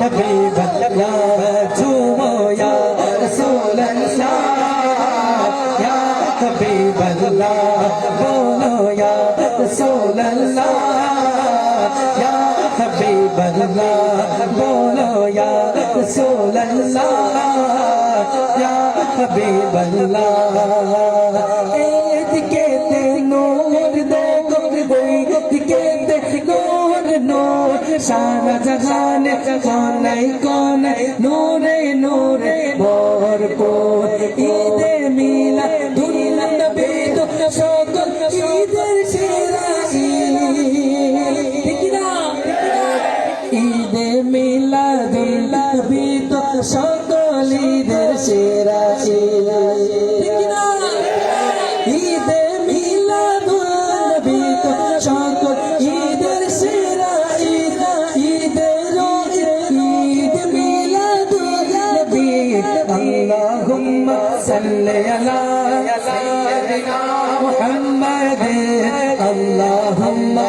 कभी बदला जूया सोलन জাহানে কোনায় কোনায় নূরে সাইয়্যিদিনা মুহাম্মাদ আল্লাহুম্মা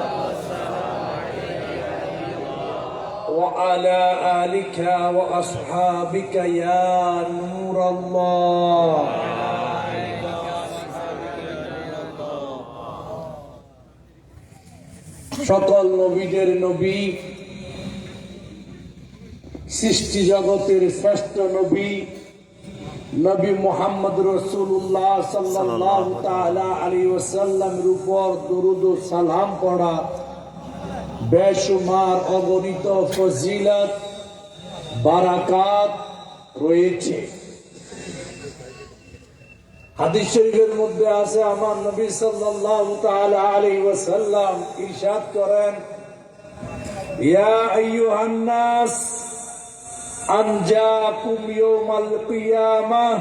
وعلى آلك وأصحابك يا نور الله সকল নবীদের নবী সৃষ্টি জগতের শ্রেষ্ঠ নবী নবী মোহাম্মদ রসুল্লাহ সাল্লাহ তালা আলী ওসাল্লামের উপর দরুদ ও সালাম পড়া বেসুমার অগণিত ফজিলত, বারাকাত রয়েছে। হাদিস শরীফের মধ্যে আছে, আমার নবী সাল্লাল্লাহু তাআলা আলাইহি ওয়াসাল্লাম ইরশাদ করেন, ইয়া আইয়ুহান নাস আনজাকুম ইয়াউমাল কিয়ামাহ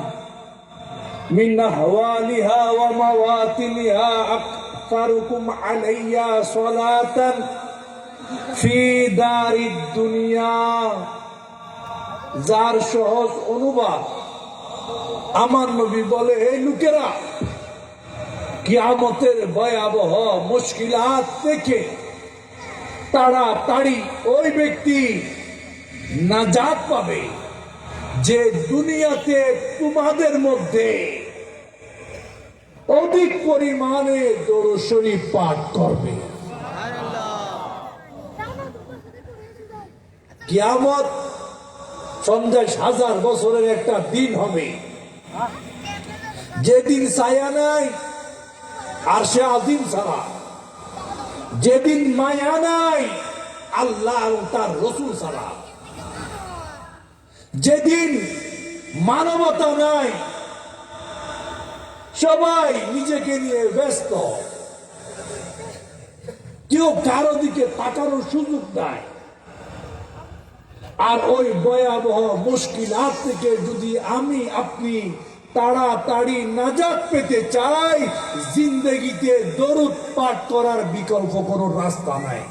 মিন আহওয়ালিহা ওয়া মাওয়াতিলিহা আকতারুকুম আলাইয়া সালাতান যার সহজ অনুবাদ আমার নবী বলে এই লোকেরা, কিয়ামতের ভয়াবহ মুশকিলাত থেকে তাড়াতাড়ি ওই ব্যক্তি নাজাত পাবে যে দুনিয়াতে তোমাদের মধ্যে অধিক পরিমাণে দরশরী পাঠ করবে। কিয়ামত পঞ্চাশ হাজার বছরের একটা দিন হবে। যেদিন ছায়া নাই, আর সে আজিম ছাড়া। যেদিন মায়া নাই, আল্লাহ তার রসুল ছাড়া। যেদিন মানবতা নাই, সবাই নিজেকে নিয়ে ব্যস্ত। কেউ কারও দিকে তাকানোর সুযোগ নাই। আর ওই ভয়াবহ মুশকিল থেকে যদি আমি, আপনি তাড়াতাড়ি নাজাত পেতে চাই, জিন্দগিতে দরুদ পাঠ করার বিকল্প কোনো রাস্তা নাই।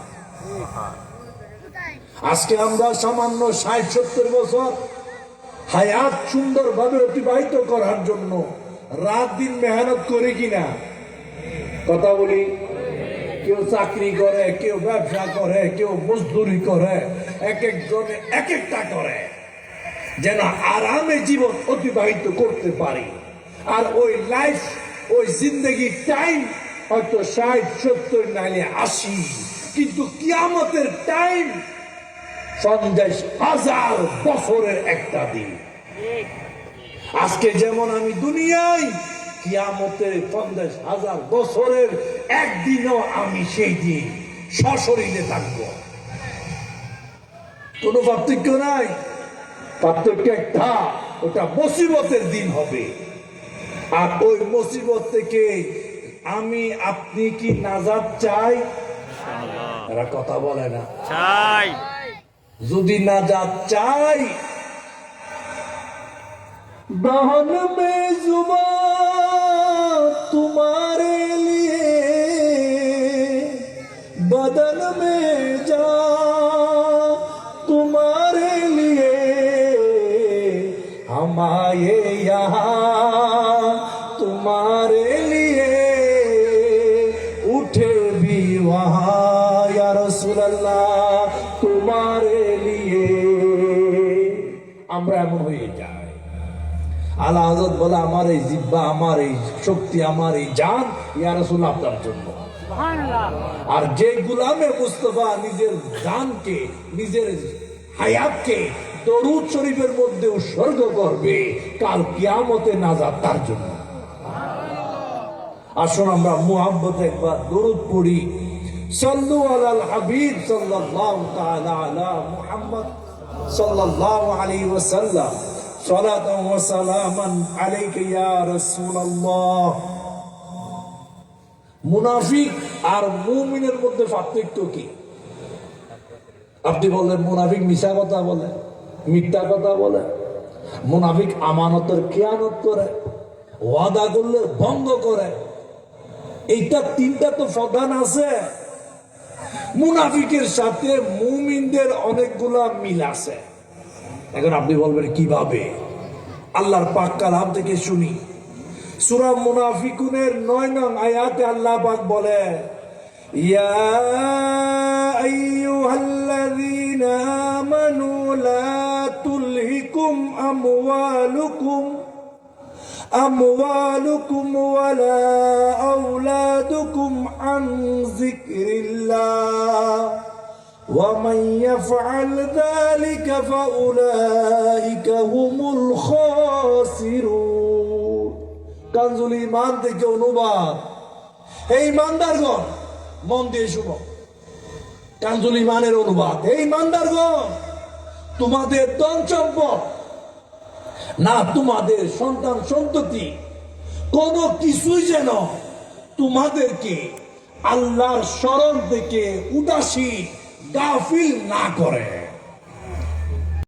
আজকে আমরা সামান্য ষাট, সত্তর বছর হায়াত সুন্দরভাবে অতিবাহিত করার জন্য রাত দিন মেহনত করি কিনা? কথা বলি, কেউ চাকরি করে, কেউ ব্যবসা করে, কেউ মজদুরি করে এক একজনে এক একটা করে, যেন আরামে জীবন অতিবাহিত করতে পারি। আর ওই লাইফ ওই জিন্দগি টাইম হয়তো ষাট, সত্তর, নাইলে আশি, কিন্তু কিয়ামতের টাইম সন্দেশ হাজার বছরের একটা দিন। আজকে যেমন আমি দুনিয়ায়, কিয়ামতের সন্দেশ হাজার বছরের একদিনও আমি সেই দিন সশরীরে থাকব। কোন পার্থক্য নাই। পার্থক্য একটা ওটা মুসিবতের দিন হবে। আর ওই মুসিবত থেকে আমি আপনি কি নাজাদ চাই? এরা কথা বলে না। চাই। যদি নাজাদ চাই দহন মে জুবা বদন মে আমরা এমন হয়ে যাই। আল্লাহ হজরত বলে আমার এই জিব্বা আমার এই শক্তি আমার এই জান ইয়া রাসূল আপনার জন্য। আর যে গুলামে মুস্তফা নিজের জানকে নিজের হায়াতকে দরুদ শরীফের মধ্যে উৎসর্গ করবে কাল কিয়ামতে নাজাত তার জন্য। আসুন আমরা মুহাব্বত একবার দরুদ পড়ি। সাল্লু আলাল হাবিব সাল্লাল্লাহু তাআলা আলা মুহাম্মদ। মুনাফিক আর মুমিনের মধ্যে পার্থক্য কি? আপনি বললেন মুনাফিক মিশা কথা বলে, মিথ্যা কথা বলে। মুনাফিক আমানতের খেয়ানত করে, ওয়াদা করলে ভঙ্গ করে। এইটা তিনটা তো প্রধান আছে। মুনাফিকের সাথে মুমিনদের অনেকগুলা মিল আছে এখন আপনি বলবেন কিভাবে আল্লাহর পাক কালাম থেকে শুনি সূরা মুনাফিকুনের নয় নং আয়াতে আল্লাহ পাক বলে ইয়া আইয়ুহাল্লাযীনা আমানু লা তুলহিকুম আমওয়ালুকুম أموالكم ولا أولادكم عن ذكر الله ومن يفعل ذلك فأولئك هم الخاسرون কানজুল ইমান থেকে অনুবাদ এই ইমানদারগণ মন দিয়ে শুনো কানজুল ইমানের অনুবাদ এই ইমানদারগণ তোমাদের ধন সম্পদ না তোমাদের সন্তান সন্ততি কোনো কিছুই যেন তোমাদেরকে আল্লাহর স্মরণ থেকে উদাসী গাফিল না করে